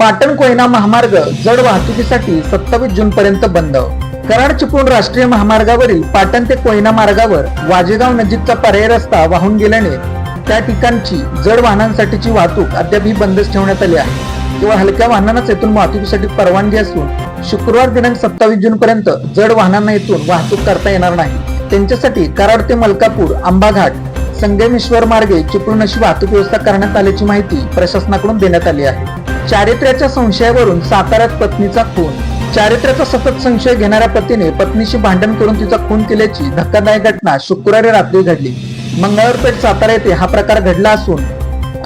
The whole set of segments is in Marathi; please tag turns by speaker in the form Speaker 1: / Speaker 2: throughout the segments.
Speaker 1: पाटण कोयना महामार्ग जड वाहतुकीसाठी सत्तावीस जून पर्यंत बंद. कराड चिपळूण राष्ट्रीय महामार्गावरील पाटण ते कोयना मार्गावर वाजेगाव नजीकचा पर्याय रस्ता वाहून गेल्याने त्या ठिकाणची जड वाहनांसाठीची वाहतूक अद्यापही बंदच ठेवण्यात आली आहे. केवळ हलक्या वाहनांनाच येथून वाहतुकीसाठी परवानगी असून शुक्रवार दिनांक सत्तावीस जून पर्यंत जड वाहनांना येथून वाहतूक करता येणार नाही. त्यांच्यासाठी कराड ते मलकापूर आंबाघाट संगमेश्वर मार्गे चिपळूण अशी वाहतूक व्यवस्था करण्यात आल्याची माहिती प्रशासनाकडून देण्यात आली आहे. चारित्र्याच्या संशयावरून साताऱ्यात पत्नीचा खून. चारित्र्याचा सतत संशय घेणाऱ्या पतीने पत्नीशी भांडण करून तिचा खून केल्याची धक्कादायक घटना शुक्रवारी रात्री घडली. मंगळवारपेठ सातारा येथे हा प्रकार घडला असून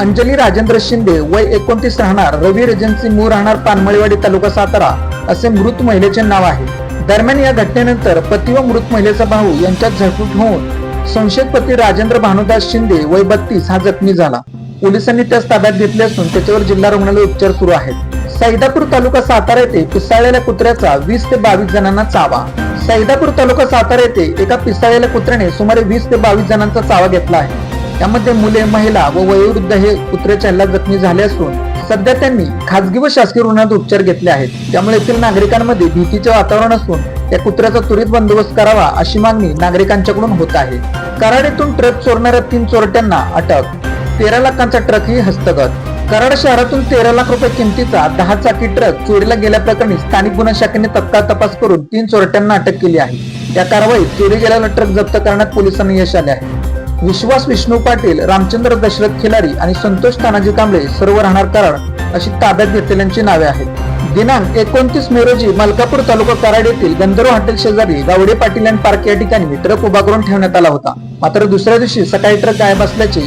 Speaker 1: अंजली राजेंद्र शिंदे वय एकोणतीस राहणार रवी एजन्सी मूळ राहणार पानमळेवाडी तालुका सातारा असे मृत महिलेचे नाव आहे. दरम्यान या घटनेनंतर पती व मृत महिलेचा भाऊ यांच्यात झटपूट होऊन संशयित पती राजेंद्र भानुदास शिंदे वय बत्तीस हा जखमी झाला. पोलिसांनी त्यास ताब्यात घेतले असून त्याच्यावर जिल्हा रुग्णालय उपचार सुरू आहेत. सैदापूर तालुका सातारा येथे पिसाळलेल्या कुत्र्याचा वीस ते बावीस जणांना चावा. सैदापूर तालुका सातारा येथे एका पिसाळलेल्या कुत्र्याने सुमारे वीस ते बावीस जणांचा चावा घेतला आहे. त्यामध्ये मुले महिला व वयोवृद्ध हे कुत्र्याच्या हल्ल्यात जखमी झाले असून सध्या त्यांनी खासगी व शासकीय रुग्णालयात उपचार घेतले आहेत. त्यामुळे येथील नागरिकांमध्ये भीतीचे वातावरण असून या कुत्र्याचा त्वरित बंदोबस्त करावा अशी मागणी नागरिकांच्याकडून होत आहे. कराड येथून ट्रक चोरणाऱ्या तीन चोरट्यांना अटक तेरा लाखांचा ट्रक ही हस्तगत. कराड शहरातून तेरा लाख रुपये किमतीचा दहा चाकी ट्रक चोरीला गेल्याप्रकरणी स्थानिक गुन्हा शाखेने तत्काळ तपास करून तीन चोरट्यांना अटक केली आहे. या कारवाईत चोरी गेलेला ट्रक जप्त करण्यात पोलिसांना यश आले आहे. विश्वास विष्णू पाटील रामचंद्र दशरथ खिलारी आणि संतोष तानाजी कांबळे सर्व राहणार कराड अशी ताब्यात घेतलेल्यांची नावे आहेत. दिनांक एकोणतीस मे रोजी मलकापूर तालुका कराड येथील गंधर्व हॉटेल शेजारी गावडे पाटील अँड पार्क या ठिकाणी ट्रक उभा करून ठेवण्यात आला होता. मात्र दुसऱ्या दिवशी सकाळी ट्रक गायब असल्याचे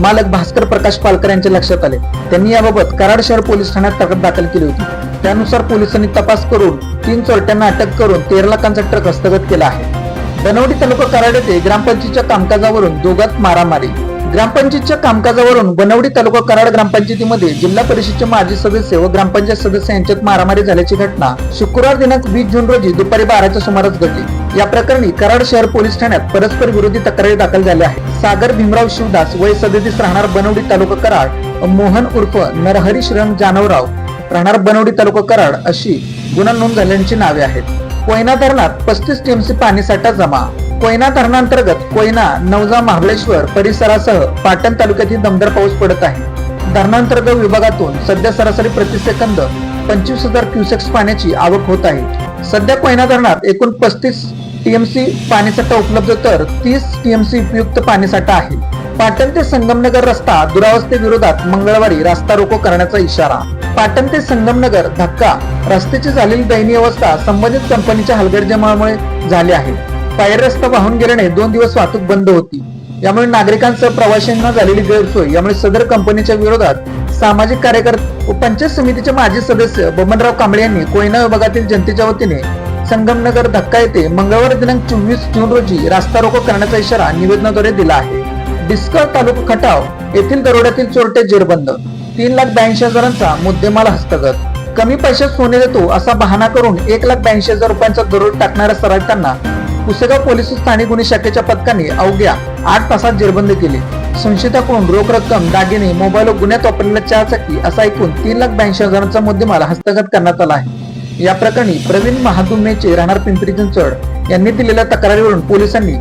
Speaker 1: मालक भास्कर प्रकाश पालकर यांच्या लक्षात आले. त्यांनी याबाबत कराड शहर पोलीस ठाण्यात तक्रार दाखल केली होती. त्यानुसार पोलिसांनी तपास करून तीन चोरट्यांना अटक करून तेरा लाखांचा ट्रक हस्तगत केला आहे. बनवडी तालुका कराड येथे ग्रामपंचायतीच्या कामकाजावरून दोघात मारामारी. ग्रामपंचायतच्या कामकाजावरून बनवडी तालुका कराड ग्रामपंचायतीमध्ये जिल्हा परिषदचे माजी सदस्य व ग्रामपंचायत सदस्य यांच्यात मारामारी झाल्याची घटना शुक्रवार दिनांक वीस जून रोजी दुपारी बाराच्या सुमारास घडली. या प्रकरणी कराड शहर पोलीस ठाण्यात परस्पर विरोधी तक्रारी दाखल झाल्या आहेत. सागर भीमराव शिवदास वय सदतीस राहणार बनवडी तालुका कराड मोहन उर्फ नरहरी श्रम जानवराव राहणार बनवडी तालुका कराड अशी गुन्हा नोंद झाल्याची नावे आहेत. कोयना धरणात पस्तीस टीएमसी पाणीसाठा जमा कोयना धरणांतर्गत कोयना नवजा महाबळेश्वर परिसरासह पाटण तालुक्यातील दमदार पाऊस पडत आहे. धरणांतर्गत विभागातून सध्या सरासरी प्रतिसेकंद पंचवीस हजार क्युसेक्स पाण्याची आवक होत आहे. सध्या कोयना धरणात एकूण पस्तीस टीएमसी पाणीसाठा उपलब्ध तर तीस टीएमसी उपयुक्त पाणीसाठा आहे. पाटण ते संगमनगर रस्ता दुरावस्थेविरोधात मंगळवारी रास्ता रोको करण्याचा इशारा. पाटण ते संगमनगर धक्का रस्त्याची झालेली दयनीय अवस्था संबंधित कंपनीच्या हलगर्जमामुळे झाली आहे. पायर रस्ता वाहून गेल्याने दोन दिवस वाहतूक बंद होती. यामुळे नागरिकांसह प्रवाशांना झालेली गैरसोय. यामुळे सदर कंपनीच्या विरोधात सामाजिक कार्यकर्ते व पंचायत समितीचे माजी सदस्य बबनराव कांबळे यांनी कोयना विभागातील जनतेच्या वतीने संगमनगर धक्का येथे मंगळवार दिनांक चोवीस जून रोजी रास्ता रोको करण्याचा इशारा निवेदनाद्वारे दिला आहे. डिस्कळ तालुका खटाव येथील दरोड्यातील चोरटे जेरबंद. तीन लाख ब्याऐंशी हजारांचा मुद्देमाल हस्तगत. कमी पैशात सोने देतो असा बहाणा करून एक लाख ब्याऐंशी हजार रुपयांचा दरोड टाकणाऱ्या सराईतांना पुसेगाव पोलीस स्थानिक गुन्हे शाखेच्या पथकाने अवघ्या आठ तासात जेरबंद केले. संशयिताकडून रोख रक्कम दागिने मोबाईल व गुन्ह्यात वापरलेल्या चारचाकी असा एकूण तीन लाख ब्याऐंशी हजारांचा मुद्देमाल हस्तगत करण्यात आला आहे. या प्रकरणी प्रवीण महादुमेचे राहणार पिंपरी चिंचवड यांनी दिलेल्या तक्रारीवरून पोलिसांनी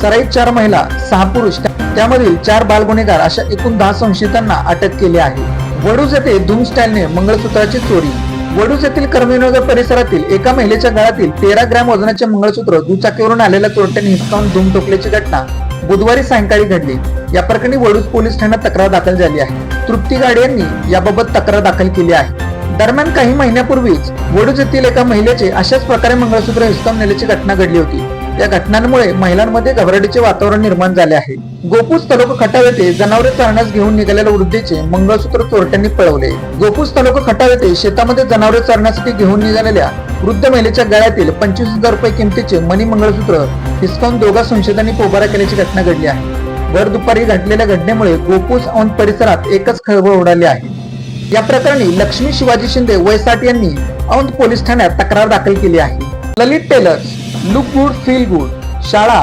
Speaker 1: सराईत चार महिला सहा पुरुष त्यामधील चार बाल गुन्हेगार अशा एकूण दहा संशयितांना अटक केली आहे. वडूज येथे धूम स्टाईलने मंगळसूत्राची चोरी वडूज येथील कर्मवीनगर परिसरातील एका महिलेच्या गळ्यातील तेरा ग्रॅम वजनाचे मंगळसूत्र दुचाकीवरून आलेल्या चोरट्याने हिसकावून धूम ठोकल्याची घटना बुधवारी सायंकाळी घडली. या प्रकरणी वडूज पोलीस ठाण्यात तक्रार दाखल झाली आहे. तृप्ती गाडे यांनी याबाबत तक्रार दाखल केली आहे. दरम्यान काही महिन्यापूर्वीच वडूज येथील एका महिलेचे अशाच प्रकारे मंगळसूत्र हिसकावून नेल्याची घटना घडली होती. या घटनांमुळे महिलांमध्ये घबराटीचे वातावरण निर्माण झाले आहे. गोपूस तालुका खटाव येथे जनावरे चरण्यास घेऊन निघालेल्या वृद्धेचे मंगळसूत्र चोरट्यांनी पळवले. गोपूस तालुका खटाव येथे शेतामध्ये जनावरे चरण्यासाठी घेऊन निघालेल्या वृद्ध महिलेच्या गळ्यातील पंचवीस हजार रुपये किमतीचे मनी मंगळसूत्र हिसकावून दोघा संशयितांनी पोबारा केल्याची घटना घडली आहे. भर दुपारी घडलेल्या घटनेमुळे गोपूस औंध परिसरात एकच खळबळ उडाली आहे. या प्रकरणी लक्ष्मी शिवाजी शिंदे वयसाट यांनी औंध पोलीस ठाण्यात तक्रार दाखल केली आहे. Lalit tailors look good feel good शाळा